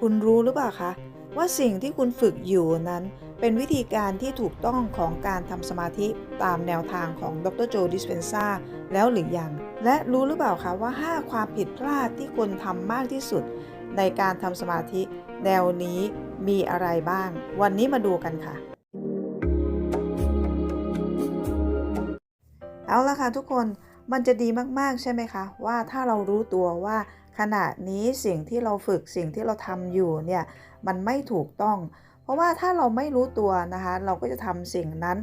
คุณรู้หรือเปล่าคะว่าสิ่งที่คุณฝึกอยู่นั้น เป็นวิธีการที่ถูกต้องของการทำสมาธิตามแนวทางของดรโจดิสเพนซาแล้วหรือยัง และรู้หรือเปล่าคะว่า 5 ความผิดพลาดที่คนทำมากที่สุด ในการทำสมาธิแนวนี้มีอะไรบ้าง วันนี้มาดูกันค่ะ เอาละค่ะทุกคนมันจะดีมาก ๆ ใช่ไหมคะ ว่าถ้าเรารู้ตัวว่า ขณะนี้สิ่งที่เราฝึกสิ่งที่เราทำอยู่เนี่ยมันไม่ถูกต้อง เพราะว่าถ้าเราไม่รู้ตัวนะคะเราก็จะทำสิ่งนั้น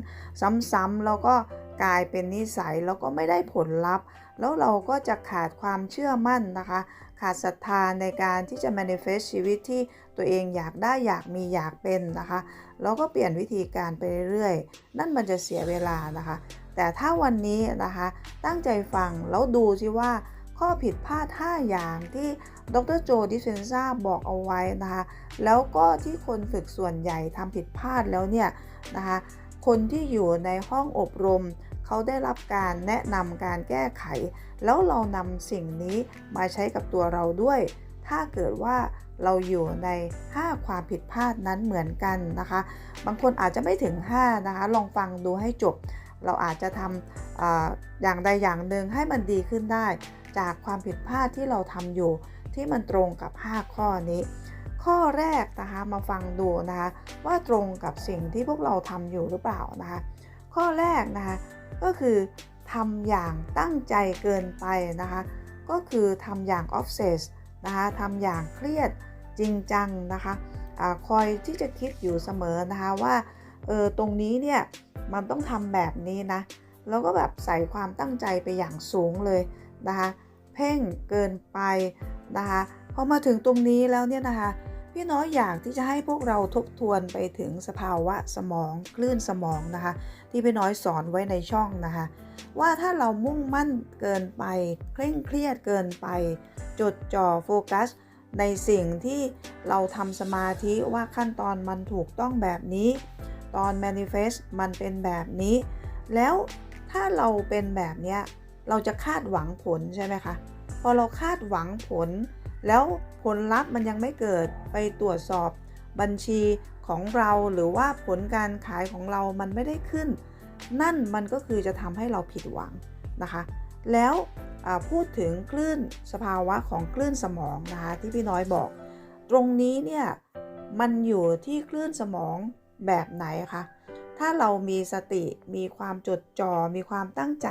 ซ้ำๆแล้วก็กลายเป็นนิสัยแล้วก็ไม่ได้ผลลัพธ์ แล้วเราก็จะขาดความเชื่อมั่นนะคะ ขาดศรัทธาในการที่จะ manifest ชีวิตที่ตัวเองอยากได้อยากมีอยากเป็นนะคะ แล้วก็เปลี่ยนวิธีการไปเรื่อยๆ นั่นมันจะเสียเวลานะคะ แต่ถ้าวันนี้นะคะตั้งใจฟังแล้วดูสิว่า ข้อผิดพลาด 5 อย่างที่ดรโจดิเซนซาบอกเอาไว้นะคะแล้วก็ที่คนฝึกส่วนใหญ่ทำผิดพลาดแล้วเนี่ยนะคะคนที่อยู่ในห้องอบรม เขาได้รับการแนะนำการแก้ไข แล้วเรานำสิ่งนี้มาใช้กับตัวเราด้วย ถ้าเกิดว่าเราอยู่ใน 5 ความผิดพลาดนั้นเหมือนกันนะคะ บางคนอาจจะไม่ถึง 5 นะคะ ลองฟังดูให้จบ เราอาจจะทำออย่างใดอย่างหนึ่งให้มันดีขึ้นได้ จากความผิดพลาดที่เราทำอยู่ที่มันตรงกับ 5 ข้อนี้ ข้อแรกนะคะมาฟังดูนะคะว่าตรงกับสิ่งที่พวกเราทำอยู่หรือเปล่านะคะข้อแรกนะคะก็คือทำอย่างตั้งใจเกินไปนะคะก็คือทำอย่าง obsess นะคะทำอย่างเครียดจริงจังนะคะอะคอยที่จะคิดอยู่เสมอนะคะว่า เออตรงนี้เนี่ยมันต้องทำแบบนี้นะ แล้วก็แบบใส่ความตั้งใจไปอย่างสูงเลยนะคะเพ่งเกินไปนะคะพอมาถึงตรงนี้แล้วเนี่ยนะคะพี่น้อยอยากที่จะให้พวกเราทบทวนไปถึงสภาวะสมองคลื่นสมองนะคะ ที่พี่น้อยสอนไว้ในช่องนะคะ ว่าถ้าเรามุ่งมั่นเกินไป เคร่งเครียดเกินไป จดจ่อโฟกัส ในสิ่งที่เราทำสมาธิว่าขั้นตอนมันถูกต้องแบบนี้ ตอน manifest มันเป็นแบบนี้ แล้วถ้าเราเป็นแบบเนี้ยเราจะคาดหวังผลใช่ไหมคะ พอเราคาดหวังผล แล้วผลลัพธ์มันยังไม่เกิดไปตรวจสอบบัญชีของเราหรือว่าผลการขายของเรามันไม่ได้ขึ้น นั่นมันก็คือจะทำให้เราผิดหวังนะคะ แล้วพูดถึงคลื่นสภาวะของคลื่นสมองนะคะที่พี่น้อยบอก ตรงนี้เนี่ยมันอยู่ที่คลื่นสมอง แบบไหนคะถ้าเรามีสติมีความจดจอ่อมีความตั้งใจ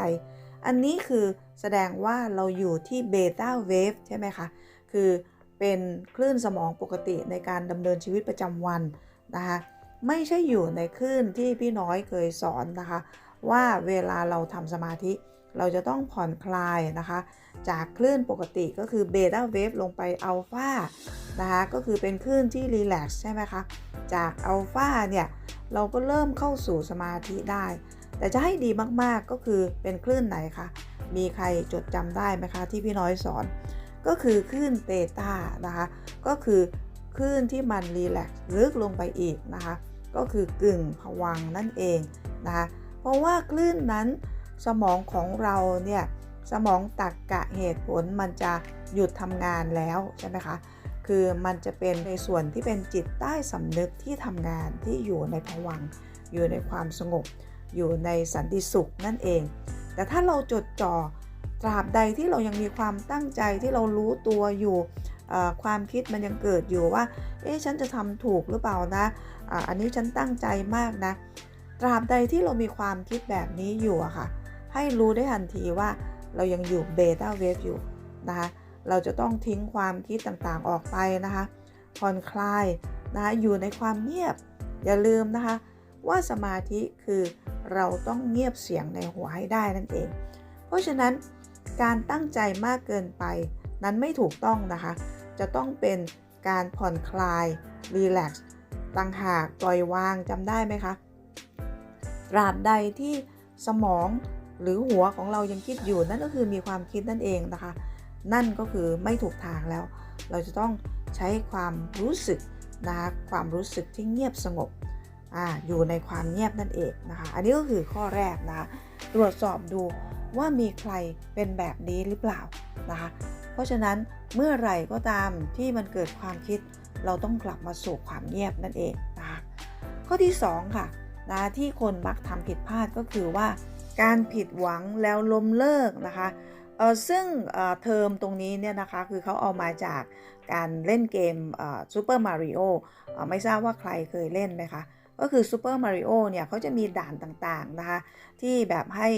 อันนี้คือแสดงว่าเราอยู่ที่เบต้าเวฟใช่ไหมคะ คือเป็นคลื่นสมองปกติในการดำเนินชีวิตประจำวันนะคะไม่ใช่อยู่ในคลื่นที่พี่น้อยเคยสอนนะคะ ว่าเวลาเราทำสมาธิ เราจะต้องผ่อนคลายนะคะ จากคลื่นปกติก็คือเบต้าเวฟลงไปอัลฟานะคะก็คือเป็นคลื่นที่รีแลกซ์ใช่ไหมคะ จากอัลฟาเนี่ยเราก็เริ่มเข้าสู่สมาธิได้ แต่จะให้ดีมากๆก็คือเป็นคลื่นไหนคะ มีใครจดจำได้ไหมคะที่พี่น้อยสอน ก็คือคลื่นเบต้านะคะ ก็คือคลื่นที่มันรีแลกซ์ลึกลงไปอีกนะคะ ก็คือกึ่งผวังนั่นเองนะคะ เพราะว่าคลื่นนั้น สมองของเราเนี่ยสมองตักกะเหตุผลมันจะหยุดทำงานแล้วใช่ไหมคะ คือมันจะเป็นในส่วนที่เป็นจิตใต้สำนึกที่ทำงานที่อยู่ในภวังอยู่ในความสงบ อยู่ในสันติสุขนั่นเอง แต่ถ้าเราจดจ่อตราบใดที่เรายังมีความตั้งใจที่เรารู้ตัวอยู่ความคิดมันยังเกิดอยู่ว่า เอ๊ะฉันจะทำถูกหรือเปล่านะอะอันนี้ฉันตั้งใจมากนะ ตราบใดที่เรามีความคิดแบบนี้อยู่อะค่ะ ให้รู้ได้ทันทีว่าเรายังอยู่เบต้าเวฟอยู่นะคะเราจะต้องทิ้งความคิดต่างๆออกไปนะคะผ่อนคลายนะคะอยู่ในความเงียบ อย่าลืมนะคะ ว่าสมาธิคือเราต้องเงียบเสียงในหัวให้ได้นั่นเอง เพราะฉะนั้นการตั้งใจมากเกินไปนั้นไม่ถูกต้องนะคะ จะต้องเป็นการผ่อนคลายรีแลกซ์ต่างหากปล่อยวางจำได้ไหมคะตราบใดที่สมอง หรือหัวของเรายังคิดอยู่นั่นก็คือมีความคิดนั่นเองนะคะ นั่นก็คือไม่ถูกทางแล้ว เราจะต้องใช้ความรู้สึกนะคะความรู้สึกที่เงียบสงบออยู่ในความเงียบนั่นเองนะคะอันนี้ก็คือข้อแรกนะตรวจสอบดูว่ามีใครเป็นแบบนี้หรือเปล่านะคะเพราะฉะนั้นเมื่อไหร่ก็ตามที่มันเกิดความคิด เราต้องกลับมาสู่ความเงียบนั่นเองนะคะข้อที่ 2 ค่ะนะที่คนมักทำผิดพลาดก็คือว่า การผิดหวังแล้วล้มเลิกนะคะเออซึ่งเทอมตรงนี้เนี่ยนะคะคือเขาเอามาจากการเล่นเกมซูเปอร์มาริโอไม่ทราบว่าใครเคยเล่นไหมคะ ก็คือซูเปอร์มาริโอเนี่ยเขาจะมีด่านต่างๆนะคะที่แบบให้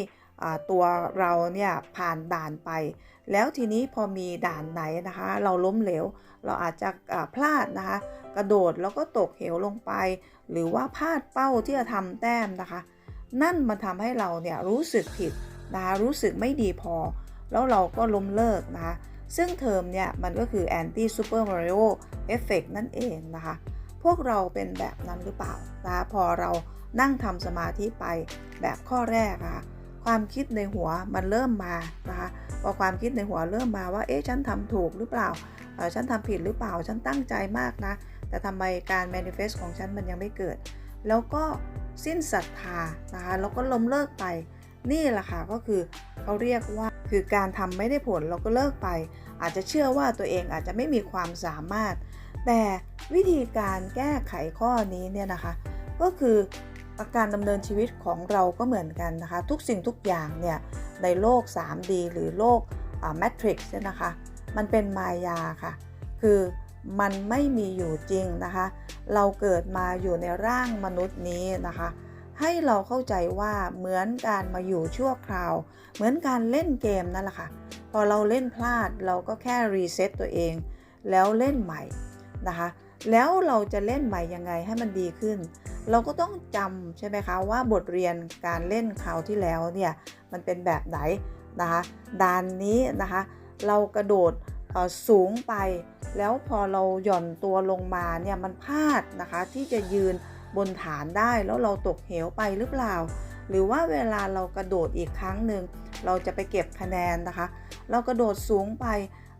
ตัวเราเนี่ยผ่านด่านไป แล้วทีนี้พอมีด่านไหนนะคะ เราล้มเหลว เราอาจจะพลาดนะคะ กระโดดแล้วก็ตกเหวลงไป หรือว่าพลาดเป้าที่จะทำแต้มนะคะ นั่นมันทำให้เราเนี่ยรู้สึกผิดนะคะรู้สึกไม่ดีพอ แล้วเราก็ล้มเลิกนะคะซึ่งเทอมเนี่ยมันก็คือ anti super mario effect นั่นเองนะคะ พวกเราเป็นแบบนั้นหรือเปล่านะคะพอเรานั่งทำสมาธิไปแบบข้อแรกอะความคิดในหัวมันเริ่มมานะคะพอความคิดในหัวเริ่มมาว่า เอ๊ะฉันทำถูกหรือเปล่าฉันทำผิดหรือเปล่าฉันตั้งใจมากนะ แต่ทำไมการ manifest ของฉันมันยังไม่เกิด แล้วก็ สิ้นศรัทธานะคะแล้วก็ล้มเลิกไป นี่แหละค่ะก็คือเขาเรียกว่าคือการทำไม่ได้ผลเราก็เลิกไป อาจจะเชื่อว่าตัวเองอาจจะไม่มีความสามารถ แต่วิธีการแก้ไขข้อนี้เนี่ยนะคะ ก็คือการดำเนินชีวิตของเราก็เหมือนกันนะคะ ทุกสิ่งทุกอย่างเนี่ยในโลก 3D หรือโลกแมทริกซ์เนี่ยนะคะ มันเป็นมายาค่ะ คือมันไม่มีอยู่จริงนะคะ เราเกิดมาอยู่ในร่างมนุษย์นี้นะคะ ให้เราเข้าใจว่าเหมือนการมาอยู่ชั่วคราว เหมือนการเล่นเกมนั่นแหละค่ะ พอเราเล่นพลาดเราก็แค่รีเซ็ตตัวเอง แล้วเล่นใหม่นะคะ แล้วเราจะเล่นใหม่ยังไงให้มันดีขึ้น เราก็ต้องจำใช่ไหมคะว่าบทเรียนการเล่นคราวที่แล้วเนี่ยมันเป็นแบบไหนนะคะด่านนี้นะคะ เรากระโดด สูงไป แล้วพอเราหย่อนตัวลงมาเนี่ยมันพลาดนะคะที่จะยืนบนฐานได้แล้วเราตกเหวไปหรือเปล่า หรือว่าเวลาเรากระโดดอีกครั้งหนึ่งเราจะไปเก็บคะแนนนะคะ เรากระโดดสูงไป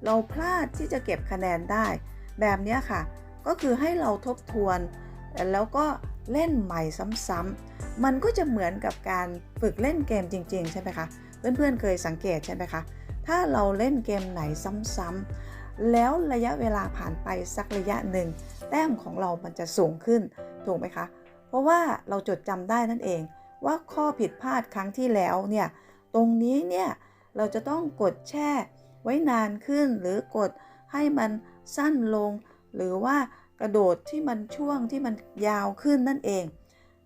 เราพลาดที่จะเก็บคะแนนได้ แบบนี้ค่ะ ก็คือให้เราทบทวนแล้วก็เล่นใหม่ซ้ำๆมันก็จะเหมือนกับการฝึกเล่นเกมจริง ๆ ใช่ไหมคะ เพื่อนๆเคยสังเกตใช่ไหมคะ ถ้าเราเล่นเกมไหนซ้ำๆแล้วระยะเวลาผ่านไปสักระยะหนึ่ง แต้มของเรามันจะสูงขึ้นถูกไหมคะ เพราะว่าเราจดจำได้นั่นเอง ว่าข้อผิดพลาดครั้งที่แล้วเนี่ยตรงนี้เนี่ยเราจะต้องกดแช่ไว้นานขึ้นหรือกดให้มันสั้นลง หรือว่ากระโดดที่มันช่วงที่มันยาวขึ้นนั่นเอง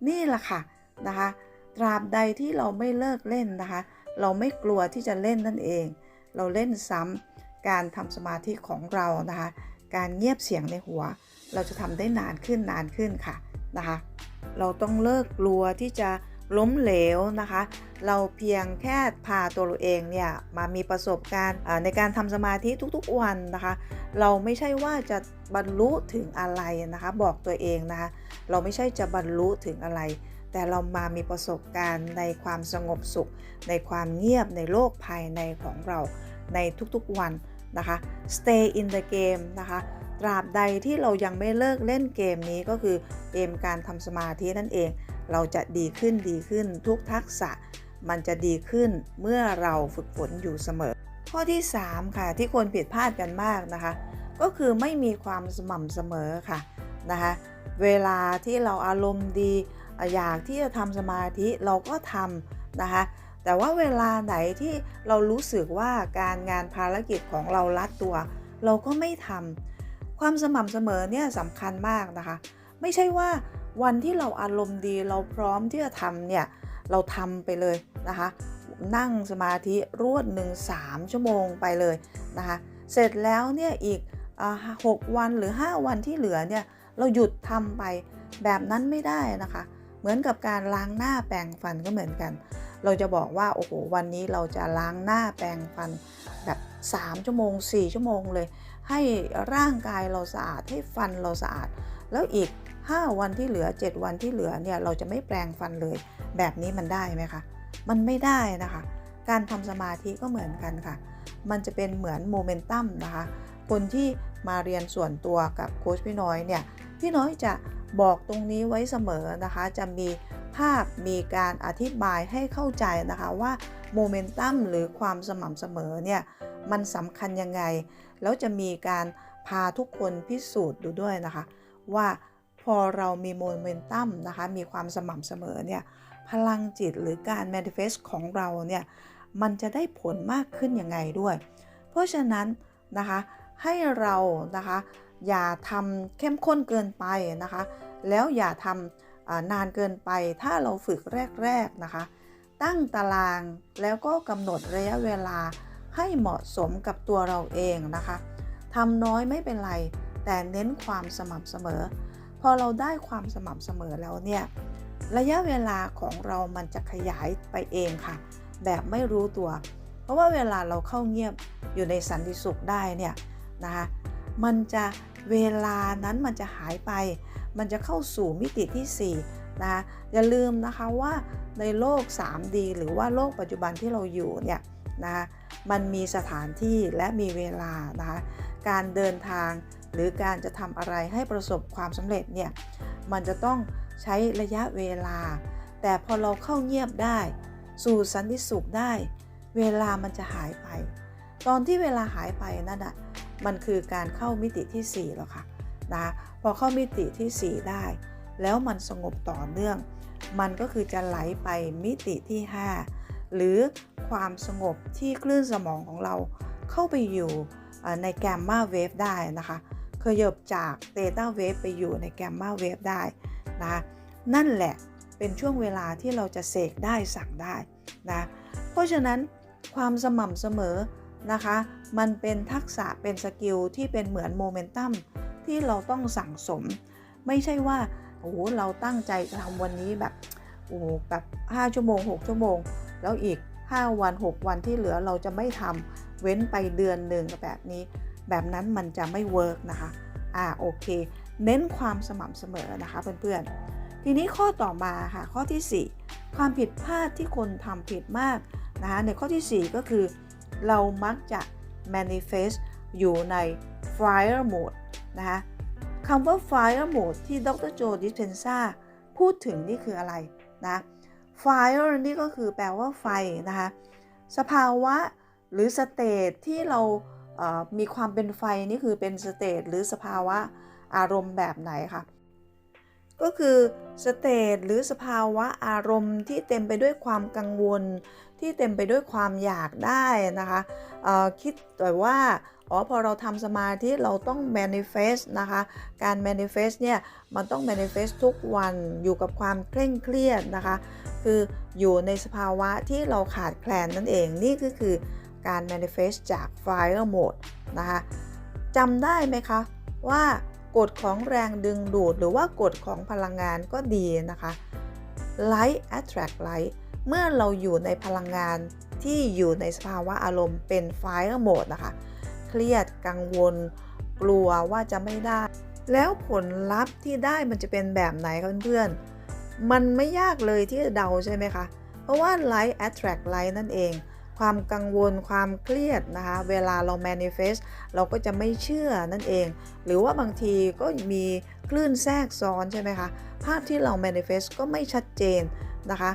นี่แหละค่ะนะคะตราบใดที่เราไม่เลิกเล่นนะคะ เราไม่กลัวที่จะเล่นนั่นเอง เราเล่นซ้ำการทำสมาธิของเรานะคะ การเงียบเสียงในหัว เราจะทำได้นานขึ้นนานขึ้นค่ะนะคะ เราต้องเลิกกลัวที่จะล้มเหลวนะคะ เราเพียงแค่พาตัวเราเองเนี่ยมามีประสบการณ์ในการทำสมาธิทุกๆวันนะคะ เราไม่ใช่ว่าจะบรรลุถึงอะไรนะคะ บอกตัวเองนะคะ เราไม่ใช่จะบรรลุถึงอะไร แต่เรามามีประสบการณ์ในความสงบสุข ในความเงียบในโลกภายในของเราในทุกๆวันนะคะ stay in the game นะคะตราบใดที่เรายังไม่เลิกเล่นเกมนี้ก็คือเกมการทำสมาธินั่นเอง เราจะดีขึ้นดีขึ้นทุกทักษะ มันจะดีขึ้นเมื่อเราฝึกฝนอยู่เสมอ ข้อที่ 3 ค่ะที่คนผิดพลาดกันมากนะคะ ก็คือไม่มีความสม่ำเสมอค่ะนะคะเวลาที่เราอารมณ์ดี อยากที่จะทำสมาธิเราก็ทำนะคะแต่ว่าเวลาไหนที่เรารู้สึกว่าการงานภารกิจของเราลัดตัว เราก็ไม่ทำความสม่ำเสมอเนี่ยสำคัญมากนะคะ ไม่ใช่ว่าวันที่เราอารมณ์ดีเราพร้อมที่จะทำเนี่ยเราทำไปเลยนะคะ นั่งสมาธิรวดหนึ่งสามชั่วโมงไปเลยนะคะ เสร็จแล้วเนี่ยอีกหกวันหรือ 5 วันที่เหลือเนี่ยเราหยุดทำไปแบบนั้นไม่ได้นะคะ เหมือนกับการล้างหน้าแปรงฟันก็เหมือนกัน เราจะบอกว่าโอ้โหวันนี้เราจะล้างหน้าแปรงฟันแบบ 3 ชั่วโมง 4 ชั่วโมงเลย ให้ร่างกายเราสะอาดให้ฟันเราสะอาด แล้วอีก 5 วันที่เหลือ 7 วันที่เหลือเนี่ยเราจะไม่แปรงฟันเลย แบบนี้มันได้ไหมคะ มันไม่ได้นะคะ การทำสมาธิก็เหมือนกันค่ะ มันจะเป็นเหมือนโมเมนตัมนะคะ คนที่มาเรียนส่วนตัวกับโค้ชพี่น้อยเนี่ยพี่น้อยจะ บอกตรงนี้ไว้เสมอนะคะ จะมีภาพมีการอธิบายให้เข้าใจนะคะว่าโมเมนตัมหรือความสม่ำเสมอเนี่ยมันสำคัญยังไง แล้วจะมีการพาทุกคนพิสูจน์ดูด้วยนะคะ ว่าพอเรามีโมเมนตัมนะคะมีความสม่ำเสมอเนี่ยพลังจิตหรือการ manifest ของเราเนี่ยมันจะได้ผลมากขึ้นยังไงด้วย เพราะฉะนั้นนะคะให้เรานะคะอย่าทำเข้มข้นเกินไปนะคะ แล้วอย่าทำนานเกินไปถ้าเราฝึกแรก ๆ นะคะ ตั้งตารางแล้วก็กำหนดระยะเวลาให้เหมาะสมกับตัวเราเองนะคะทำน้อยไม่เป็นไร แต่เน้นความสม่ำเสมอ พอเราได้ความสม่ำเสมอแล้วเนี่ยระยะเวลาของเรามันจะขยายไปเองค่ะ แบบไม่รู้ตัว เพราะว่าเวลาเราเข้าเงียบอยู่ในสันติสุขได้เนี่ยนะคะ มันจะเวลานั้นมันจะหายไป มันจะเข้าสู่มิติที่4นะคะอย่าลืมนะคะว่าในโลก 3D หรือว่าโลกปัจจุบันที่เราอยู่เนี่ยนะคะมันมีสถานที่และมีเวลานะคะการเดินทางหรือการจะทำอะไรให้ประสบความสำเร็จเนี่ยมันจะต้องใช้ระยะเวลา แต่พอเราเข้าเงียบได้ สู่สันติสุขได้ เวลามันจะหายไป ตอนที่เวลาหายไปนั่นอะ มันคือการเข้ามิติที่4แล้วค่ะนะพอเข้ามิติที่ 4 ได้ แล้วมันสงบต่อเนื่อง มันก็คือจะไหลไปมิติที่ 5 หรือความสงบที่คลื่นสมองของเราเข้าไปอยู่ในแกมมาเวฟได้นะคะเคยบจากเตต้าเวฟไปอยู่ในแกมมาเวฟได้นะนั่นแหละเป็นช่วงเวลาที่เราจะเสกได้สั่งได้นะเพราะฉะนั้นความสม่ำเสมอ นะคะ มันเป็นทักษะเป็นสกิลที่เป็นเหมือนโมเมนตัมที่เราต้องสั่งสม ไม่ใช่ว่าโอ้โหเราตั้งใจจะทำวันนี้แบบโอ้แบบ5ชั่วโมง 6 ชั่วโมง แล้วอีก 5 วัน 6 วันที่เหลือเราจะไม่ทำเว้นไปเดือนหนึ่งแบบนี้ แบบนั้นมันจะไม่เวิร์กนะคะอ่าโอเค เน้นความสม่ำเสมอนะคะเพื่อนๆ ทีนี้ข้อต่อมาค่ะข้อที่ 4 ความผิดพลาดที่คนทำผิดมากนะคะในข้อที่ 4 ก็คือ เรามักจะ manifest อยู่ใน fire mode นะคะคำว่า fire mode ที่ดรโจดิสเพนซาพูดถึงนี่คืออะไรนะ fire นี่ก็คือแปลว่าไฟนะคะสภาวะหรือสเตตที่เรามีความเป็นไฟนี่คือเป็นสเตตหรือสภาวะอารมณ์แบบไหนคะก็คือสเตตหรือสภาวะอารมณ์ที่เต็มไปด้วยความกังวล ที่เต็มไปด้วยความอยากได้นะคะคิดแต่ว่าอ๋อพอเราทำสมาธิเราต้อง manifest นะคะ การ manifest เนี่ย มันต้อง manifest ทุกวันอยู่กับความเคร่งเครียดนะคะ คืออยู่ในสภาวะที่เราขาดแคลนนั่นเองนี่ก็คือการ manifest จาก fire mode นะคะจำได้ไหมคะว่ากฎของแรงดึงดูด หรือว่ากฎของพลังงานก็ดีนะคะ light attract light เมื่อเราอยู่ในพลังงานที่อยู่ในสภาวะอารมณ์เป็น fire mode นะคะ เครียดกังวล กลัวว่าจะไม่ได้ แล้วผลลัพธ์ที่ได้มันจะเป็นแบบไหนคะเพื่อนๆ มันไม่ยากเลยที่จะเดาใช่ไหมคะ เพราะว่า light attract light นั่นเอง ความกังวลความเครียดนะคะ เวลาเรา manifest เราก็จะไม่เชื่อนั่นเอง หรือว่าบางทีก็มีคลื่นแทรกซ้อนใช่ไหมคะ ภาพที่เรา manifest ก็ไม่ชัดเจน นะคะ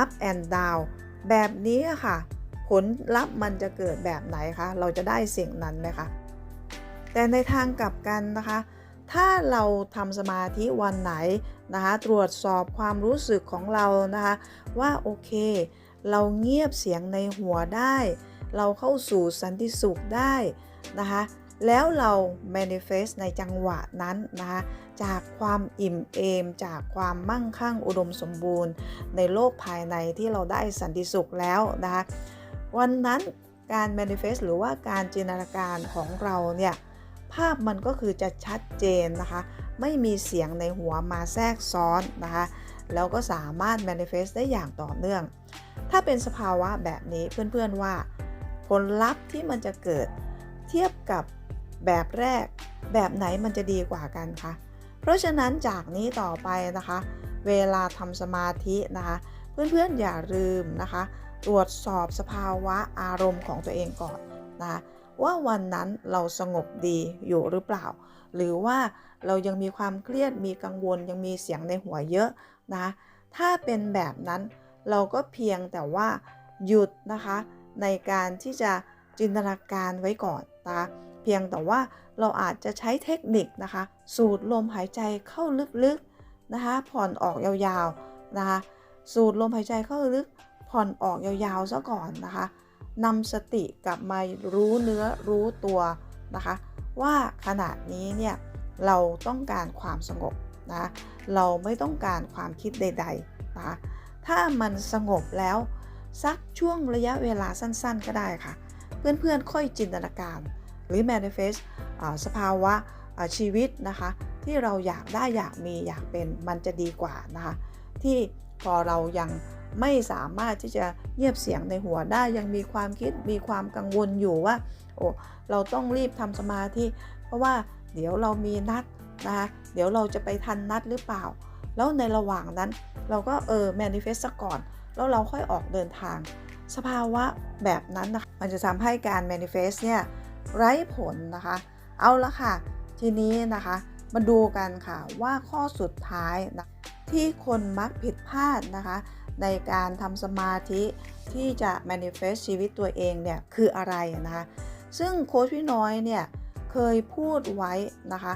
up and down แบบนี้ค่ะ ผลลัพธ์มันจะเกิดแบบไหนคะ เราจะได้สิ่งนั้นไหมคะ แต่ในทางกลับกันนะคะ ถ้าเราทำสมาธิวันไหนนะคะ ตรวจสอบความรู้สึกของเรานะคะ ว่าโอเค เราเงียบเสียงในหัวได้ เราเข้าสู่สันติสุขได้นะคะแล้วเรา manifest ในจังหวะนั้นนะคะ จากความอิ่มเอม จากความมั่งคั่งอุดมสมบูรณ์ ในโลกภายในที่เราได้สันติสุขแล้วนะคะวันนั้นการ manifest หรือว่าการจินตนาการของเราเนี่ยภาพมันก็คือจะชัดเจนนะคะ ไม่มีเสียงในหัวมาแทรกซ้อนนะคะ แล้วก็สามารถ manifest ได้อย่างต่อเนื่อง ถ้าเป็นสภาวะแบบนี้เพื่อนๆว่า ผลลัพธ์ที่มันจะเกิดเทียบกับแบบแรก แบบไหนมันจะดีกว่ากันคะ เพราะฉะนั้นจากนี้ต่อไปนะคะ เวลาทำสมาธินะคะ เพื่อนๆอย่าลืมนะคะ ตรวจสอบสภาวะอารมณ์ของตัวเองก่อนนะว่าวันนั้นเราสงบดีอยู่หรือเปล่า หรือว่าเรายังมีความเครียดมีกังวลยังมีเสียงในหัวเยอะนะถ้าเป็นแบบนั้นเราก็เพียงแต่ว่าหยุดนะคะในการที่จะจินตนาการไว้ก่อนนะคะ เพียงแต่ว่าเราอาจจะใช้เทคนิคนะคะ สูดลมหายใจเข้าลึกๆนะคะ ผ่อนออกยาวๆนะคะ สูดลมหายใจเข้าลึก ผ่อนออกยาวๆซะก่อนนะคะนำสติกลับมารู้เนื้อรู้ตัวนะคะ ว่าขณะนี้เนี่ยเราต้องการความสงบนะเราไม่ต้องการความคิดใดๆนะถ้ามันสงบแล้วสักช่วงระยะเวลาสั้นๆ ก็ได้ค่ะ เพื่อนๆค่อยจินตนาการ หรือ manifest อสภาวะชีวิตนะคะที่เราอยากได้อยากมีอยากเป็นมันจะดีกว่านะคะที่พอเรายังไม่สามารถที่จะเงียบเสียงในหัวได้ยังมีความคิดมีความกังวลอยู่ว่าโอ้เราต้องรีบทำสมาธิเพราะว่าเดี๋ยวเรามีนัดนะคะเดี๋ยวเราจะไปทันนัดหรือเปล่า แล้วในระหว่างนั้นเราก็เออ manifest ซะก่อน แล้วเราค่อยออกเดินทาง สภาวะแบบนั้นนะคะมันจะทำให้การ manifest เนี่ย ไร้ผลนะคะ เอาละค่ะ ทีนี้นะคะมาดูกันค่ะว่าข้อสุดท้ายนะที่คนมักผิดพลาดนะคะ ในการทำสมาธิที่จะ manifest ชีวิตตัวเองเนี่ยคืออะไรนะคะซึ่งโค้ชพี่น้อยเนี่ยเคยพูดไว้นะคะ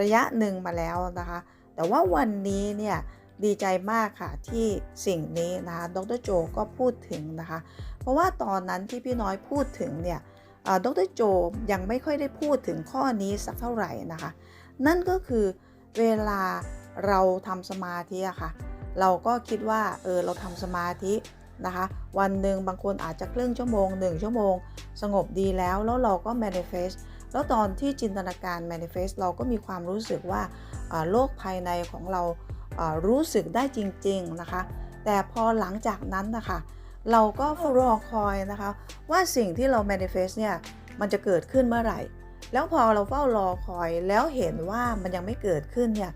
ระยะหนึ่งมาแล้วนะคะ แต่ว่าวันนี้เนี่ยดีใจมากค่ะที่สิ่งนี้นะคะดรโจก็พูดถึงนะคะ เพราะว่าตอนนั้นที่พี่น้อยพูดถึงเนี่ย ดรโจยังไม่ค่อยได้พูดถึงข้อนี้สักเท่าไหร่นะคะ นั่นก็คือเวลาเราทำสมาธิอะค่ะ เราก็คิดว่าเออเราทำสมาธินะคะ วันหนึ่งบางคนอาจจะครึ่งชั่วโมง 1 ชั่วโมง สงบดีแล้วแล้วเราก็ manifest แล้วตอนที่จินตนาการ manifest เราก็มีความรู้สึกว่าโลกภายในของเรารู้สึกได้จริง ๆ นะคะ แต่พอหลังจากนั้นนะคะ เราก็รอคอยนะคะ ว่าสิ่งที่เรา manifest เนี่ยมันจะเกิดขึ้นเมื่อไหร่ แล้วพอเราเฝ้ารอคอยแล้วเห็นว่ามันยังไม่เกิดขึ้นเนี่ย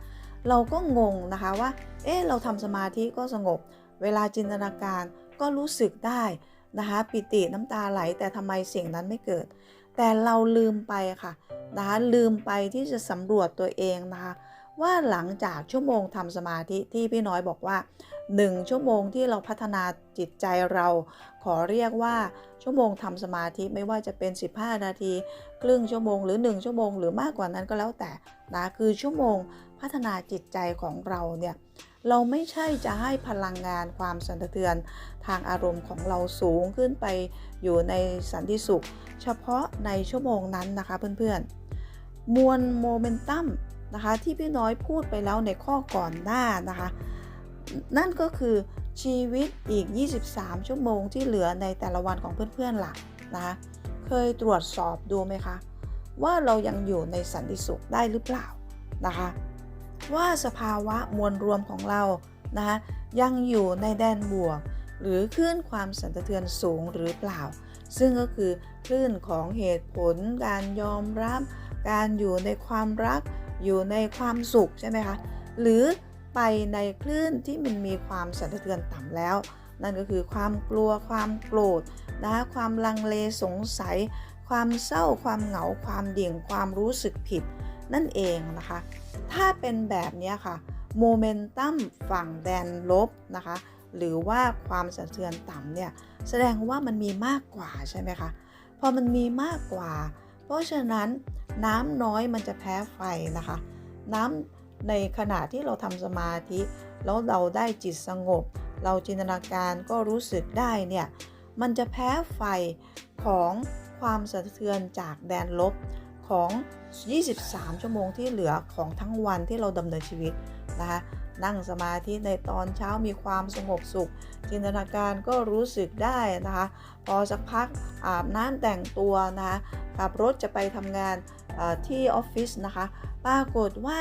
เราก็งงนะคะว่า เอ๊ะเราทำสมาธิก็สงบ เวลาจินตนาการก็รู้สึกได้นะคะปิติน้ำตาไหลแต่ทำไมสิ่งนั้นไม่เกิด แต่เราลืมไปค่ะนะคะลืมไปที่จะสำรวจตัวเองนะคะว่าหลังจากชั่วโมงทำสมาธิที่พี่น้อยบอกว่า 1 ชั่วโมงที่เราพัฒนาจิตใจเรา ขอเรียกว่าชั่วโมงทำสมาธิไม่ว่าจะเป็น 15 นาที ครึ่งชั่วโมงหรือ 1 ชั่วโมง หรือมากกว่านั้นก็แล้วแต่นะคือชั่วโมงพัฒนาจิตใจของเราเนี่ยเราไม่ใช่จะให้พลังงานความสั่นสะเทือนทางอารมณ์ของเราสูงขึ้นไปอยู่ในสันติสุข เฉพาะในชั่วโมงนั้นนะคะเพื่อนๆ มวลโมเมนตัมนะคะที่พี่น้อยพูดไปแล้วในข้อก่อนหน้านะคะ นั่นก็คือชีวิตอีก 23 ชั่วโมงที่เหลือในแต่ละวันของเพื่อนๆหลักนะคะเคยตรวจสอบดูไหมคะ ว่าเรายังอยู่ในสันติสุขได้หรือเปล่านะคะ ว่าสภาวะมวลรวมของเรานะคะยังอยู่ในแดนบวก หรือคลื่นความสั่นสะเทือนสูงหรือเปล่า ซึ่งก็คือคลื่นของเหตุผล การยอมรับ การอยู่ในความรัก อยู่ในความสุขใช่ไหมคะ หรือ ไปในคลื่นที่มันมีความสั่นสะเทือนต่ำแล้ว นั่นก็คือความกลัวความโกรธนะคะความลังเลสงสัย ความเศร้าความเหงาความดิ่งความรู้สึกผิด นั่นเองนะคะ ถ้าเป็นแบบนี้ค่ะโมเมนตัมฝั่งแดนลบนะคะหรือว่าความสั่นสะเทือนต่ำเนี่ยแสดงว่ามันมีมากกว่าใช่ไหมคะพอมันมีมากกว่า เพราะฉะนั้นน้ำน้อยมันจะแพ้ไฟนะคะ น้ำ ในขณะที่เราทำสมาธิ แล้วเราได้จิตสงบ เราจินตนาการก็รู้สึกได้เนี่ย มันจะแพ้ไฟของความสะเทือนจากแดนลบของ 23 ชั่วโมงที่เหลือของทั้งวันที่เราดำเนินชีวิตนะคะนั่งสมาธิในตอนเช้ามีความสงบสุข จินตนาการก็รู้สึกได้นะคะ พอสักพักอาบน้ำแต่งตัวนะคะขับรถจะไปทำงานที่ออฟฟิศนะคะ ปรากฏว่า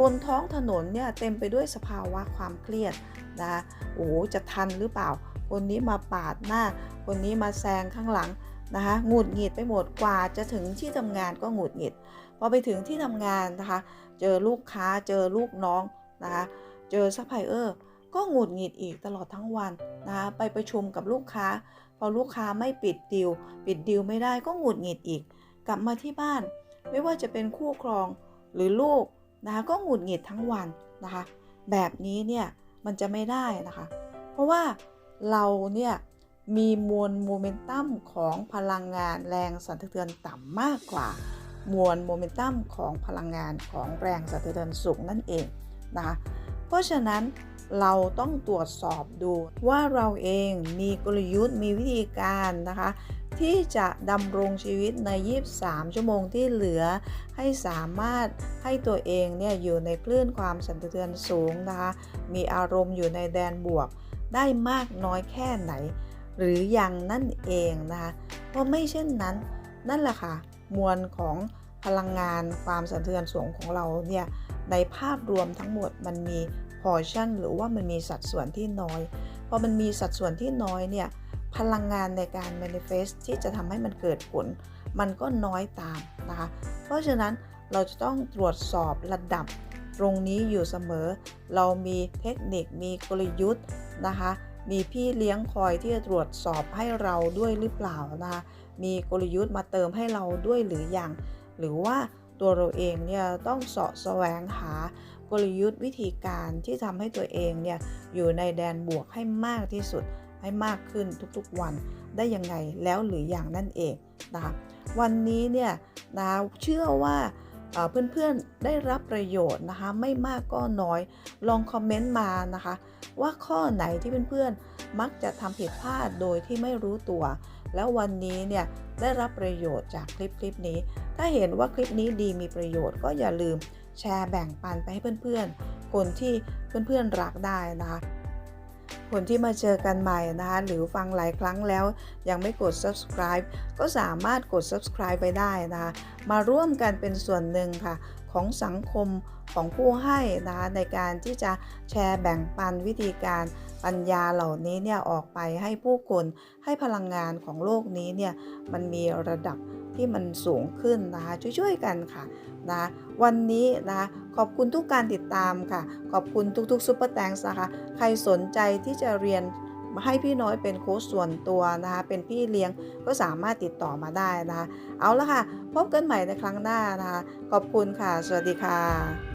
บนท้องถนนเนี่ยเต็มไปด้วยสภาวะความเครียดนะโอ้จะทันหรือเปล่า คนนี้มาปาดหน้า คนนี้มาแซงข้างหลังนะคะหงุดหงิดไปหมดกว่าจะถึงที่ทำงานก็หงุดหงิดพอไปถึงที่ทำงานนะคะ เจอลูกค้าเจอลูกน้องนะคะเจอซัพพลายเออร์ก็หงุดหงิดอีกตลอดทั้งวันนะคะไปประชุมกับลูกค้า พอลูกค้าไม่ปิดดิว ปิดดิวไม่ได้ก็หงุดหงิดอีก กลับมาที่บ้าน ไม่ว่าจะเป็นคู่ครองหรือลูก นะคะก็หงุดหงิดทั้งวันนะคะ แบบนี้เนี่ยมันจะไม่ได้นะคะ เพราะว่าเราเนี่ยมีมวลโมเมนตัมของพลังงานแรงสั่นสะเทือนต่ำมากกว่า มวลโมเมนตัมของพลังงานของแรงสั่นสะเทือนสูงนั่นเองนะคะเพราะฉะนั้นเราต้องตรวจสอบดูว่าเราเองมีกลยุทธ์มีวิธีการนะคะ ที่จะดำรงชีวิตใน 23 ชั่วโมงที่เหลือ ให้สามารถให้ตัวเองเนี่ยอยู่ในคลื่นความสั่นสะเทือนสูงนะคะ มีอารมณ์อยู่ในแดนบวก ได้มากน้อยแค่ไหน หรือยังนั่นเองนะคะเพราะไม่เช่นนั้น นั่นแหละค่ะ มวลของพลังงานความสันสะเทือนสูงของเราเนี่ยในภาพรวมทั้งหมดมันมีพอชั่นหรือว่ามันมีสัดส่วนที่น้อยพอมันมีสัดส่วนที่น้อยเนี่ย พลังงานในการ manifest ที่จะทำให้มันเกิดผล มันก็น้อยตามนะคะ เพราะฉะนั้นเราจะต้องตรวจสอบระดับตรงนี้อยู่เสมอ เรามีเทคนิค มีกลยุทธ์นะคะ มีพี่เลี้ยงคอยที่จะตรวจสอบให้เราด้วยหรือเปล่านะคะ มีกลยุทธ์มาเติมให้เราด้วยหรืออยัง หรือว่าตัวเราเองเนี่ยต้องเสาะแสวงหากลยุทธ์วิธีการที่ทำให้ตัวเองเนี่ยอยู่ในแดนบวกให้มากที่สุด ให้มากขึ้นทุกๆวันได้ยังไงแล้วหรืออย่างนั่นเองนะคะวันนี้เนี่ยนะเชื่อว่าเอ่อเพื่อนๆได้รับประโยชน์นะคะไม่มากก็น้อย ลองคอมเมนต์มานะคะ ว่าข้อไหนที่เพื่อนๆมักจะทำผิดพลาดโดยที่ไม่รู้ตัว แล้ววันนี้เนี่ยได้รับประโยชน์จากคลิปคลิปนี้ ถ้าเห็นว่าคลิปนี้ดีมีประโยชน์ก็อย่าลืมแชร์แบ่งปันไปให้เพื่อนๆ คนที่เพื่อนๆรักได้นะคะ คนที่มาเจอกันใหม่นะคะหรือฟังหลายครั้งแล้ว ยังไม่กด subscribe ก็สามารถกด subscribe ไปได้นะคะมาร่วมกันเป็นส่วนหนึ่งค่ะ ของสังคม ของผู้ให้นะคะในการที่จะแชร์แบ่งปันวิธีการปัญญาเหล่านี้เนี่ยออกไปให้ผู้คนให้พลังงานของโลกนี้เนี่ยมันมีระดับที่มันสูงขึ้นนะคะช่วยๆกันค่ะนะวันนี้นะคะขอบคุณทุกการติดตามค่ะ ขอบคุณทุกๆซุปเปอร์แตงนะคะใครสนใจที่จะเรียนมาให้พี่น้อยเป็นโค้ชส่วนตัวนะคะเป็นพี่เลี้ยงก็สามารถติดต่อมาได้นะคะเอาละค่ะ พบกันใหม่ในครั้งหน้านะคะ ขอบคุณค่ะ สวัสดีค่ะ